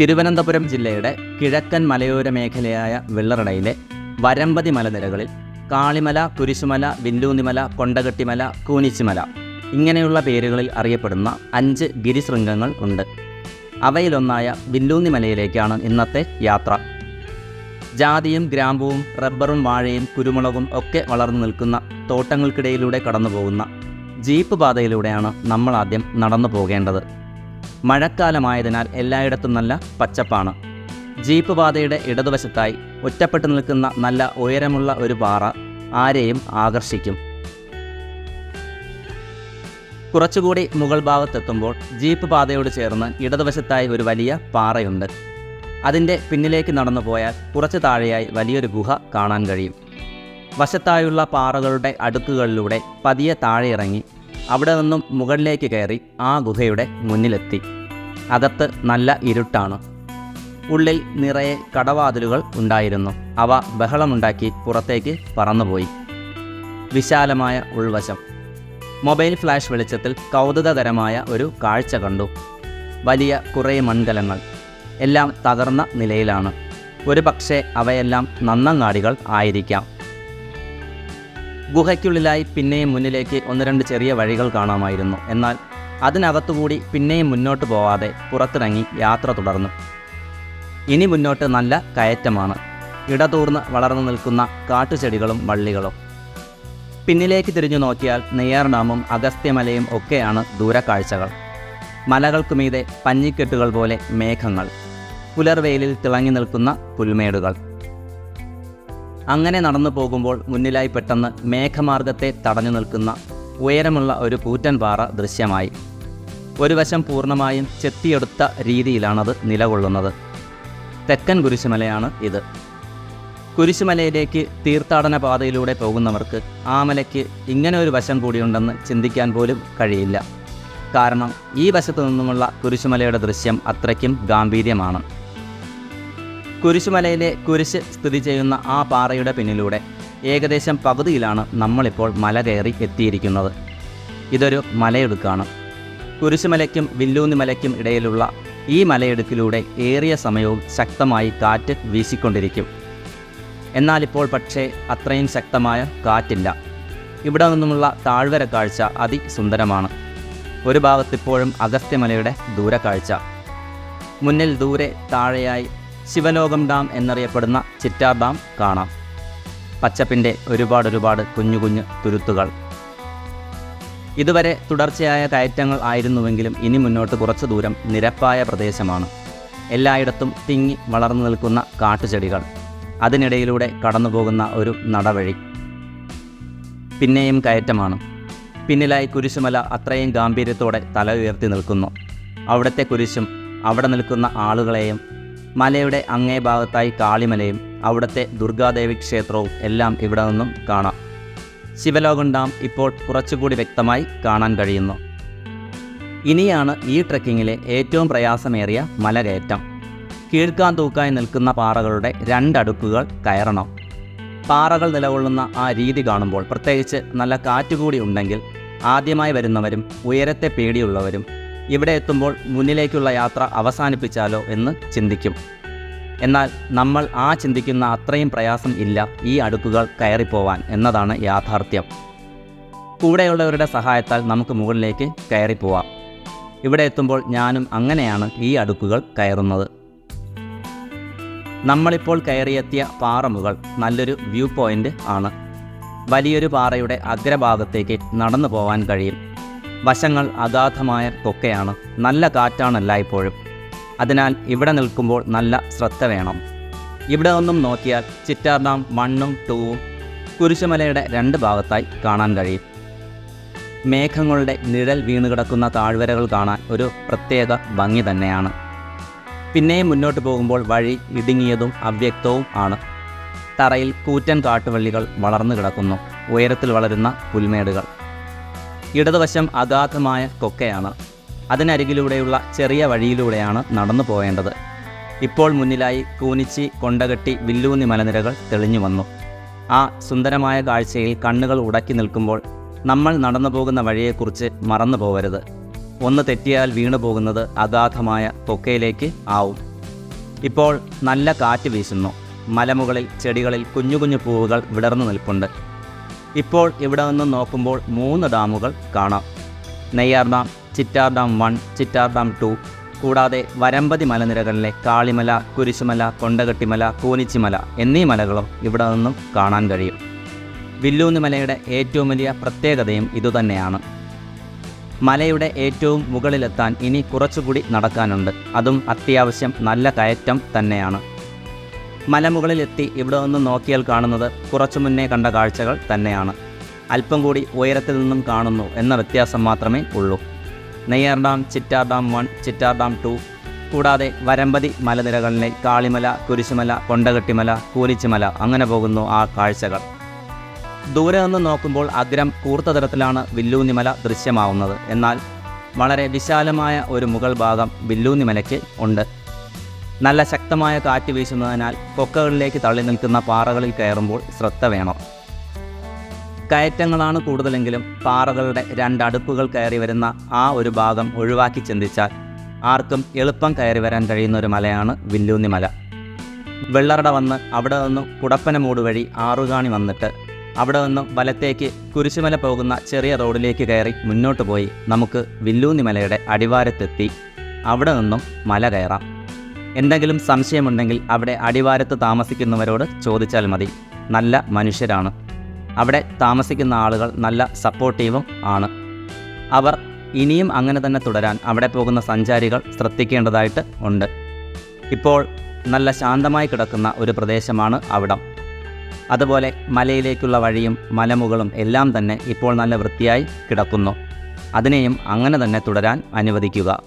തിരുവനന്തപുരം ജില്ലയുടെ കിഴക്കൻ മലയോര മേഖലയായ വെള്ളറടയിലെ വരമ്പതി മലനിരകളിൽ കാളിമല കുരിശുമല വില്ലൂന്നിമല കൊണ്ടകട്ടിമല കൂനിച്ചിമല ഇങ്ങനെയുള്ള പേരുകളിൽ അറിയപ്പെടുന്ന അഞ്ച് ഗിരിശൃംഗങ്ങൾ ഉണ്ട്. അവയിലൊന്നായ വില്ലൂന്നിമലയിലേക്കാണ് ഇന്നത്തെ യാത്ര. ജാതിയും ഗ്രാമ്പുവും റബ്ബറും വാഴയും കുരുമുളകും ഒക്കെ വളർന്നു നിൽക്കുന്ന തോട്ടങ്ങൾക്കിടയിലൂടെ കടന്നു പോകുന്ന ജീപ്പ് പാതയിലൂടെയാണ് നമ്മൾ ആദ്യം നടന്നു പോകേണ്ടത്. മഴക്കാലമായതിനാൽ എല്ലായിടത്തും നല്ല പച്ചപ്പാണ്. ജീപ്പ് പാതയുടെ ഇടതുവശത്തായി ഒറ്റപ്പെട്ടു നിൽക്കുന്ന നല്ല ഉയരമുള്ള ഒരു പാറ ആരെയും ആകർഷിക്കും. കുറച്ചുകൂടി മുകൾ ഭാഗത്തെത്തുമ്പോൾ ജീപ്പ് പാതയോട് ചേർന്ന് ഇടതുവശത്തായി ഒരു വലിയ പാറയുണ്ട്. അതിന്റെ പിന്നിലേക്ക് നടന്നു പോയാൽ കുറച്ച് താഴെയായി വലിയൊരു ഗുഹ കാണാൻ കഴിയും. വശത്തായുള്ള പാറകളുടെ അടുക്കുകളിലൂടെ പതിയെ താഴെ ഇറങ്ങി അവിടെ നിന്നും മുകളിലേക്ക് കയറി ആ ഗുഹയുടെ മുന്നിലെത്തി. അകത്ത് നല്ല ഇരുട്ടാണ്. ഉള്ളിൽ നിറയെ കടവാതിലുകൾ ഉണ്ടായിരുന്നു. അവ ബഹളമുണ്ടാക്കി പുറത്തേക്ക് പറന്നുപോയി. വിശാലമായ ഉൾവശം. മൊബൈൽ ഫ്ലാഷ് വെളിച്ചത്തിൽ കൗതുകകരമായ ഒരു കാഴ്ച കണ്ടു. വലിയ കുറേ മൺകലങ്ങൾ. എല്ലാം തകർന്ന നിലയിലാണ്. ഒരു പക്ഷേ അവയെല്ലാം നന്നങ്ങാടികൾ ആയിരിക്കാം. ഗുഹയ്ക്കുള്ളിലായി പിന്നെയും മുന്നിലേക്ക് ഒന്ന് രണ്ട് ചെറിയ വഴികൾ കാണാമായിരുന്നു. എന്നാൽ അതിനകത്തുകൂടി പിന്നെയും മുന്നോട്ട് പോവാതെ പുറത്തിറങ്ങി യാത്ര തുടർന്നു. ഇനി മുന്നോട്ട് നല്ല കയറ്റമാണ്. ഇടതൂർന്ന് വളർന്നു നിൽക്കുന്ന കാട്ടുചെടികളും വള്ളികളും. പിന്നിലേക്ക് തിരിഞ്ഞു നോക്കിയാൽ നെയ്യാർ ഡാമും അഗസ്ത്യമലയും ഒക്കെയാണ് ദൂരക്കാഴ്ചകൾ. മലകൾക്കു മീതെ പഞ്ഞിക്കെട്ടുകൾ പോലെ മേഘങ്ങൾ. പുലർവെയിലിൽ തിളങ്ങി നിൽക്കുന്ന പുൽമേടുകൾ. അങ്ങനെ നടന്നു പോകുമ്പോൾ മുന്നിലായി പെട്ടെന്ന് മേഘമാർഗത്തെ തടഞ്ഞു നിൽക്കുന്ന ഉയരമുള്ള ഒരു കൂറ്റൻ പാറ ദൃശ്യമായി. ഒരു വശം പൂർണമായും ചെത്തിയെടുത്ത രീതിയിലാണത് നിലകൊള്ളുന്നത്. തെക്കൻ കുരിശുമലയാണ് ഇത്. കുരിശുമലയിലേക്ക് തീർത്ഥാടന പാതയിലൂടെ പോകുന്നവർക്ക് ആ മലയ്ക്ക് ഇങ്ങനെ ഒരു വശം കൂടിയുണ്ടെന്ന് ചിന്തിക്കാൻ പോലും കഴിയില്ല. കാരണം ഈ വശത്തു നിന്നുമുള്ള കുരിശുമലയുടെ ദൃശ്യം അത്രയ്ക്കും ഗാംഭീര്യമാണ്. കുരിശുമലയിലെ കുരിശ് സ്ഥിതി ചെയ്യുന്ന ആ പാറയുടെ പിന്നിലൂടെ ഏകദേശം പകുതിയിലാണ് നമ്മളിപ്പോൾ മല കയറി എത്തിയിരിക്കുന്നത്. ഇതൊരു മലയിടുക്കാണ്. കുരിശുമലയ്ക്കും വില്ലൂന്നി മലയ്ക്കും ഇടയിലുള്ള ഈ മലയിടുക്കിലൂടെ ഏറിയ സമയവും ശക്തമായി കാറ്റ് വീശിക്കൊണ്ടിരിക്കും. എന്നാലിപ്പോൾ പക്ഷേ അത്രയും ശക്തമായ കാറ്റില്ല. ഇവിടെ നിന്നുമുള്ള താഴ്വര കാഴ്ച അതിസുന്ദരമാണ്. ഒരു ഭാഗത്തിപ്പോഴും അഗസ്ത്യമലയുടെ ദൂരക്കാഴ്ച. മുന്നിൽ ദൂരെ താഴെയായി ശിവലോകം ഡാം എന്നറിയപ്പെടുന്ന ചിറ്റാർ ഡാം കാണാം. പച്ചപ്പിന്റെ ഒരുപാട് ഒരുപാട് കുഞ്ഞു കുഞ്ഞു തുരുത്തുകൾ. ഇതുവരെ തുടർച്ചയായ കയറ്റങ്ങൾ ആയിരുന്നുവെങ്കിലും ഇനി മുന്നോട്ട് കുറച്ചു ദൂരം നിരപ്പായ പ്രദേശമാണ്. എല്ലായിടത്തും തിങ്ങി വളർന്നു നിൽക്കുന്ന കാട്ടുചെടികൾ. അതിനിടയിലൂടെ കടന്നുപോകുന്ന ഒരു നടവഴി. പിന്നെയും കയറ്റമാണ്. പിന്നിലായി കുരിശുമല അത്രയും ഗാംഭീര്യത്തോടെ തല ഉയർത്തി നിൽക്കുന്നു. അവിടുത്തെ കുരിശും അവിടെ നിൽക്കുന്ന ആളുകളെയും മലയുടെ അങ്ങേ ഭാഗത്തായി കാളിമലയും അവിടുത്തെ ദുർഗാദേവി ക്ഷേത്രവും എല്ലാം ഇവിടെ നിന്നും കാണാം. ശിവലോകം ഡാം ഇപ്പോൾ കുറച്ചുകൂടി വ്യക്തമായി കാണാൻ കഴിയുന്നു. ഇനിയാണ് ഈ ട്രെക്കിങ്ങിലെ ഏറ്റവും പ്രയാസമേറിയ മലകയറ്റം. കീഴ്ക്കാൻ തൂക്കായി നിൽക്കുന്ന പാറകളുടെ രണ്ടടുക്കുകൾ കയറണം. പാറകൾ നിലകൊള്ളുന്ന ആ രീതി കാണുമ്പോൾ പ്രത്യേകിച്ച് നല്ല കാറ്റുകൂടി ഉണ്ടെങ്കിൽ ആദ്യമായി വരുന്നവരും ഉയരത്തെ പേടിയുള്ളവരും ഇവിടെ എത്തുമ്പോൾ മുന്നിലേക്കുള്ള യാത്ര അവസാനിപ്പിച്ചാലോ എന്ന് ചിന്തിക്കും. എന്നാൽ നമ്മൾ ആ ചിന്തിക്കുന്ന അത്രയും പ്രയാസം ഇല്ല ഈ അടുക്കുകൾ കയറിപ്പോവാൻ എന്നതാണ് യാഥാർത്ഥ്യം. കൂടെയുള്ളവരുടെ സഹായത്താൽ നമുക്ക് മുകളിലേക്ക് കയറിപ്പോവാം. ഇവിടെ എത്തുമ്പോൾ ഞാനും അങ്ങനെയാണ് ഈ അടുക്കുകൾ കയറുന്നത്. നമ്മളിപ്പോൾ കയറിയെത്തിയ പാറമുകൾ നല്ലൊരു വ്യൂ പോയിന്റ് ആണ്. വലിയൊരു പാറയുടെ അഗ്രഭാഗത്തേക്ക് നടന്നു പോകാൻ കഴിയും. വശങ്ങൾ അഗാധമായ കൊക്കയാണ് നല്ല കാറ്റാണ് എല്ലായ്പ്പോഴും അതിനാൽ ഇവിടെ നിൽക്കുമ്പോൾ നല്ല ശ്രദ്ധ വേണം. ഇവിടെ നിന്നും നോക്കിയാൽ ചിറ്റാർ ഡാം മണ്ണും ടൂവും കുരിശുമലയുടെ രണ്ട് ഭാഗത്തായി കാണാൻ കഴിയും. മേഘങ്ങളുടെ നിഴൽ വീണുകിടക്കുന്ന താഴ്വരകൾ കാണാൻ ഒരു പ്രത്യേക ഭംഗി തന്നെയാണ്. പിന്നെയും മുന്നോട്ട് പോകുമ്പോൾ വഴി ഇടുങ്ങിയതും അവ്യക്തവും ആണ്. തറയിൽ കൂറ്റൻ കാട്ടുവള്ളികൾ വളർന്നു കിടക്കുന്നു. ഉയരത്തിൽ വളരുന്ന പുൽമേടുകൾ. ഇടതുവശം അഗാധമായ കൊക്കയാണ്. അതിനരികിലൂടെയുള്ള ചെറിയ വഴിയിലൂടെയാണ് നടന്നു പോകേണ്ടത് ഇപ്പോൾ മുന്നിലായി കൂനിച്ചി കൊണ്ടകെട്ടി വില്ലൂന്നി മലനിരകൾ തെളിഞ്ഞു വന്നു. ആ സുന്ദരമായ കാഴ്ചയിൽ കണ്ണുകൾ ഉടക്കി നിൽക്കുമ്പോൾ നമ്മൾ നടന്നു പോകുന്ന വഴിയെക്കുറിച്ച് മറന്നു പോകരുത് ഒന്ന് തെറ്റിയാൽ വീണു പോകുന്നത് അഗാധമായ കൊക്കയിലേക്ക് ആവും. ഇപ്പോൾ നല്ല കാറ്റ് വീശുന്നു. മലമുകളിൽ ചെടികളിൽ കുഞ്ഞു കുഞ്ഞു പൂവുകൾ വിടർന്നു നിൽപ്പുണ്ട്. ഇപ്പോൾ ഇവിടെ നിന്ന് നോക്കുമ്പോൾ മൂന്ന് ഡാമുകൾ കാണാം. Neyyar dam Chittar dam one Chittar dam two. കൂടാതെ വരമ്പതി മലനിരകളിലെ കാളിമല കുരിശുമല കൊണ്ടകട്ടിമല കൂനിച്ചിമല എന്നീ മലകളും ഇവിടെ നിന്നും കാണാൻ കഴിയും. വില്ലൂന്നിമലയുടെ ഏറ്റവും വലിയ പ്രത്യേകതയും ഇതുതന്നെയാണ്. മലയുടെ ഏറ്റവും മുകളിലെത്താൻ ഇനി കുറച്ചുകൂടി നടക്കാനുണ്ട്. അതും അത്യാവശ്യം നല്ല കയറ്റം തന്നെയാണ്. മലമുകളിലെത്തി ഇവിടെ നിന്ന് നോക്കിയാൽ കാണുന്നത് കുറച്ചു മുന്നേ കണ്ട കാഴ്ചകൾ തന്നെയാണ്. അല്പം കൂടി ഉയരത്തിൽ നിന്നും കാണുന്നു എന്ന വ്യത്യാസം മാത്രമേ ഉള്ളൂ. Neyyar dam Chittar dam one Chittar dam two കൂടാതെ വരമ്പതി മലനിരകളിലെ കാളിമല കുരിശുമല കൊണ്ടകെട്ടിമല കൂലിച്ചുമല അങ്ങനെ പോകുന്നു ആ കാഴ്ചകൾ. ദൂരെ നിന്ന് നോക്കുമ്പോൾ അഗ്രം കൂർത്ത തരത്തിലാണ് വില്ലൂന്നിമല ദൃശ്യമാവുന്നത്. എന്നാൽ വളരെ വിശാലമായ ഒരു മുകൾ ഭാഗം വില്ലൂന്നിമലയ്ക്ക് ഉണ്ട്. നല്ല ശക്തമായ കാറ്റ് വീശുന്നതിനാൽ കൊക്കകളിലേക്ക് തള്ളി നിൽക്കുന്ന പാറകളിൽ കയറുമ്പോൾ ശ്രദ്ധ വേണം. കയറ്റങ്ങളാണ് കൂടുതലെങ്കിലും പാറകളുടെ രണ്ടടുപ്പുകൾ കയറി വരുന്ന ആ ഒരു ഭാഗം ഒഴിവാക്കി ചിന്തിച്ചാൽ ആർക്കും എളുപ്പം കയറി വരാൻ കഴിയുന്ന ഒരു മലയാണ് വില്ലൂന്നി മല. വെള്ളറട വന്ന് അവിടെ നിന്നും കുടപ്പനമൂട് വഴി ആറുകാണി വന്നിട്ട് അവിടെ നിന്നും വലത്തേക്ക് കുരിശുമല പോകുന്ന ചെറിയ റോഡിലേക്ക് കയറി മുന്നോട്ട് പോയി നമുക്ക് വില്ലൂന്നി മലയുടെ അടിവാരത്തെത്തി. അവിടെ നിന്നും മല കയറാം. എന്തെങ്കിലും സംശയമുണ്ടെങ്കിൽ അവിടെ അടിവാരത്ത് താമസിക്കുന്നവരോട് ചോദിച്ചാൽ മതി. നല്ല മനുഷ്യരാണ്. അവിടെ താമസിക്കുന്ന ആളുകൾ നല്ല സപ്പോർട്ടീവും ആണ്. അവർ ഇനിയും അങ്ങനെ തന്നെ തുടരാൻ അവിടെ പോകുന്ന സഞ്ചാരികൾ ശ്രദ്ധിക്കേണ്ടതായിട്ട് ഉണ്ട്. ഇപ്പോൾ നല്ല ശാന്തമായി കിടക്കുന്ന ഒരു പ്രദേശമാണ് അവിടം. അതുപോലെ മലയിലേക്കുള്ള വഴിയും മലമുകളും എല്ലാം തന്നെ ഇപ്പോൾ നല്ല വൃത്തിയായി കിടക്കുന്നു. അതിനെയും അങ്ങനെ തന്നെ തുടരാൻ അനുവദിക്കുക.